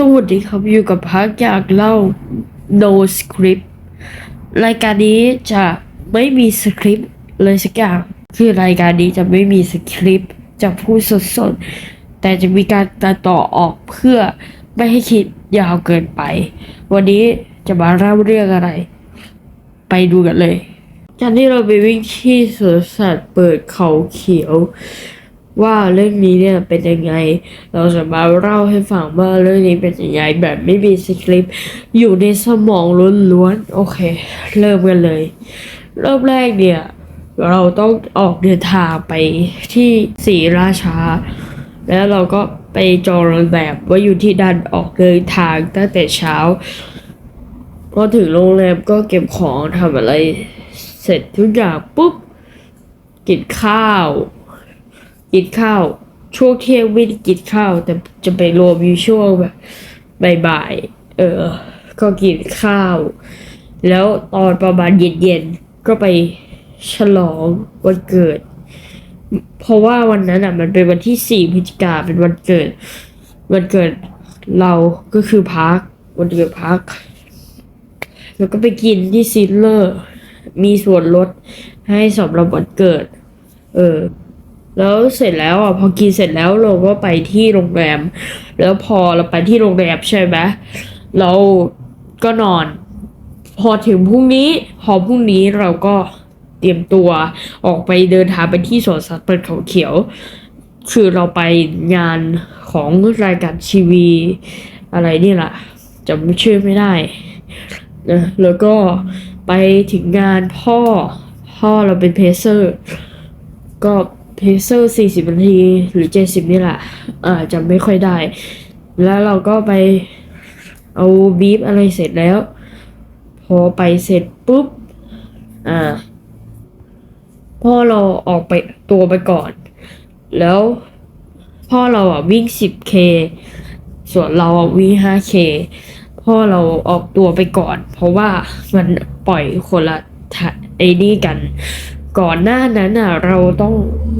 สวัสดีครับอยู่กับพักอยากเล่า no script รายการนี้จะไม่มีสคริปต์เลยสักอย่าง คือรายการนี้จะไม่มีสคริปต์จะพูดสดๆ แต่จะมีการตัดต่อออกเพื่อไม่ให้คิดยาวเกินไป วันนี้จะมาเล่าเรื่องอะไร ไปดูกันเลยการที่เราไปวิ่งที่สวนสัตว์เปิดเขาเขียว ว่าเรื่องนี้เนี่ยเป็นยังไง เราจะมาเล่าให้ฟังว่าเรื่องนี้เป็นยังไงแบบไม่มีสคริปต์อยู่ในสมองล้วนๆโอเค เริ่มกันเลย เริ่มแรกเนี่ย เราต้องออกเดินทางไปที่ศรีราชา แล้วเราก็ไปจองโรงแรมว่าอยู่ที่ดันออกเดินทางตั้งแต่เช้าพอถึงโรงแรมก็เก็บของทำอะไร เสร็จทุกอย่างปุ๊บกินข้าว กินข้าว ช่วงเที่ยงไม่ได้กินข้าว แต่จะไปรวมอยู่ช่วงแบบบ่ายๆเออ ก็กินข้าว แล้วตอนประมาณเย็นๆก็ไปฉลองวันเกิด เพราะว่าวันนั้นอะ มันเป็นวันที่สี่พฤศจิกาเป็นวันเกิด วันเกิดเราก็คือพักวันเกิดพัก แล้วก็ไปกินที่ซิลเลอร์ มีส่วนลดให้สำหรับวันเกิด เออ แล้วเสร็จแล้วอะพอกินเสร็จแล้วเราก็ไปที่โรงแรม แล้วพอเราไปที่โรงแรมใช่ไหมเราก็นอน พอถึงพรุ่งนี้พอพรุ่งนี้เราก็เตรียมตัวออกไปเดินทางไปที่สวนสัตว์เปิดเขาเขียว คือเราไปงานของรายการทีวี อะไรนี่แหละจำชื่อไม่ได้นะแล้วก็ไปถึงงานพ่อ พ่อเราเป็นเพเซอร์ ก็ เพเซอร์สี่สิบนาทีหรือเจ็ดสิบนี่แหละอ่าจำไม่ค่อยได้ แล้วเราก็ไปเอาบีฟอะไรเสร็จแล้ว พอไปเสร็จปุ๊บ อ่า พ่อเราออกไปตัวไปก่อน แล้วพ่อเราอะวิ่ง 10k ส่วนเราอะวิ่ง 5k พ่อเราออกตัวไปก่อน เพราะว่ามันปล่อยคนละทะไอ้นี่กัน ก่อนหน้านั้นอะ เราต้อง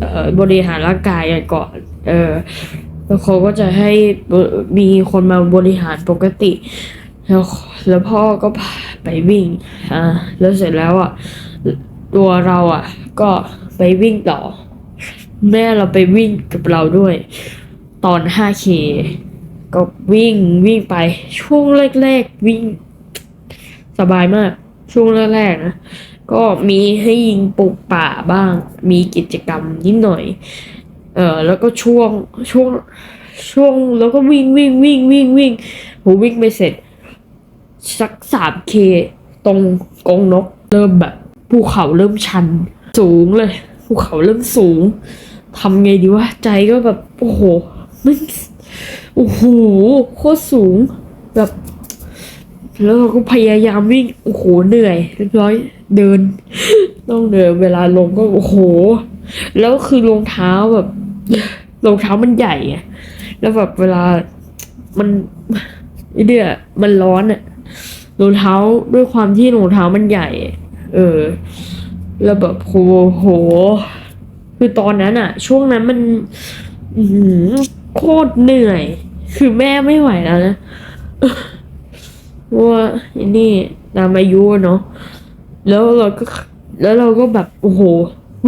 ออบริหารร่างกายก่อนเออแล้วเขาก็จะให้มีคนมาบริหารปกติ แล้วแล้วพ่อก็ไปวิ่งอ่าแล้วเสร็จแล้วอะตัวเราอะ ก็ไปวิ่งต่อ แม่เราไปวิ่งกับเราด้วย ตอน 5K ก็วิ่งวิ่งไปช่วงแรกๆวิ่งสบายมาก ช่วงแรกๆนะ ก็มีให้ยิงปลูกป่าบ้าง มีกิจกรรมนิดหน่อย เออแล้วก็ช่วงช่วงช่วงแล้วก็วิ่งวิ่งวิ่งวิ่งวิ่งผมวิ่งไปเสร็จ สักสามเคตรงกรงนกเริ่มแบบภูเขาเริ่มชัน สูงเลยภูเขาเริ่มสูงทำไงดีวะใจก็แบบ โอ้โหมันโอ้โหโคตรสูงแบบ แล้วเราก็พยายามวิ่งโอ้โหเหนื่อยเรียบร้อยเดิน ต้องเดินเวลาลงก็โอ้โห แล้วคือรองเท้าแบบรองเท้ามันใหญ่อะแล้วแบบเวลามันไอเดียมันร้อนอะรองเท้าด้วยความที่รองเท้ามันใหญ่ เออ แล้วแบบโหโห คือตอนนั้นอะช่วงนั้นมันโคตรเหนื่อย คือแม่ไม่ไหวแล้วนะ เพราะว่าอ้นี่ตามอายุเนาะแล้วเราก็แล้วเราก็แบบโอ้โห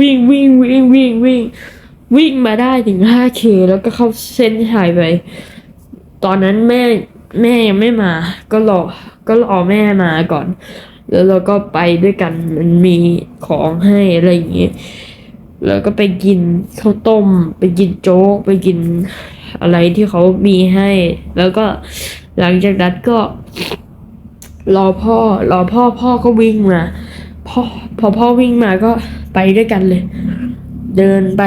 วิ่งวิ่งวิ่งวิ่งวิ่งวิ่งมาได้ถึง 5k แล้วก็เข้าเส้นชัยไป ตอนนั้นแม่แม่ยังไม่มา ก็รอ ก็รอแม่มาก่อน แล้วเราก็ไปด้วยกัน มันมีของให้อะไรอย่างเงี้ย แล้วก็ไปกินข้าวต้ม ไปกินโจ๊ก ไปกินอะไรที่เขามีให้ แล้วก็หลังจากนั้นก็ รอพ่อ รอพ่อพ่อก็วิ่งมาพ่อพอพ่อวิ่งมาก็ไปด้วยกันเลย เดินไป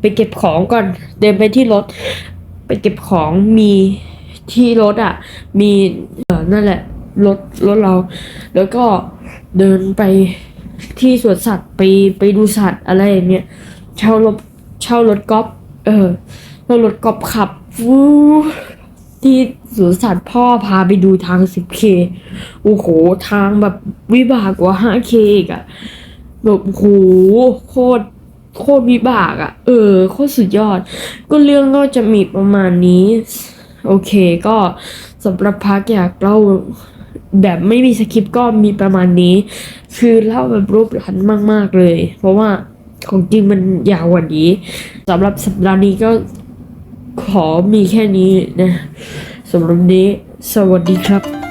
ไปเก็บของก่อน เดินไปที่รถ ไปเก็บของมีที่รถอะ มีเออนั่นแหละรถรถเรา แล้วก็เดินไปที่สวนสัตว์ไปไปดูสัตว์อะไรอย่างเงี้ยเช่ารถเช่ารถกอล์ฟเออเช่ารถกอล์ฟขับวู้ ที่สวนสัตว์พ่อพาไปดูทาง 10K โอ้โห ทางแบบวิบากกว่า 5K อะแบบโหโคตรโคตรวิบากอะเออ โคตรสุดยอด ก็เรื่องก็จะมีประมาณนี้ โอเคก็สำหรับพักอยากเล่าแบบไม่มีสคริปต์ก็มีประมาณนี้ คือเล่าแบบรูปหลันมาก ๆ เลย เพราะว่าของจริงมันยาวกว่านี้สำหรับสัปดาห์นี้ก็ ขอมีแค่นี้นะสำหรับนี้ สวัสดีครับ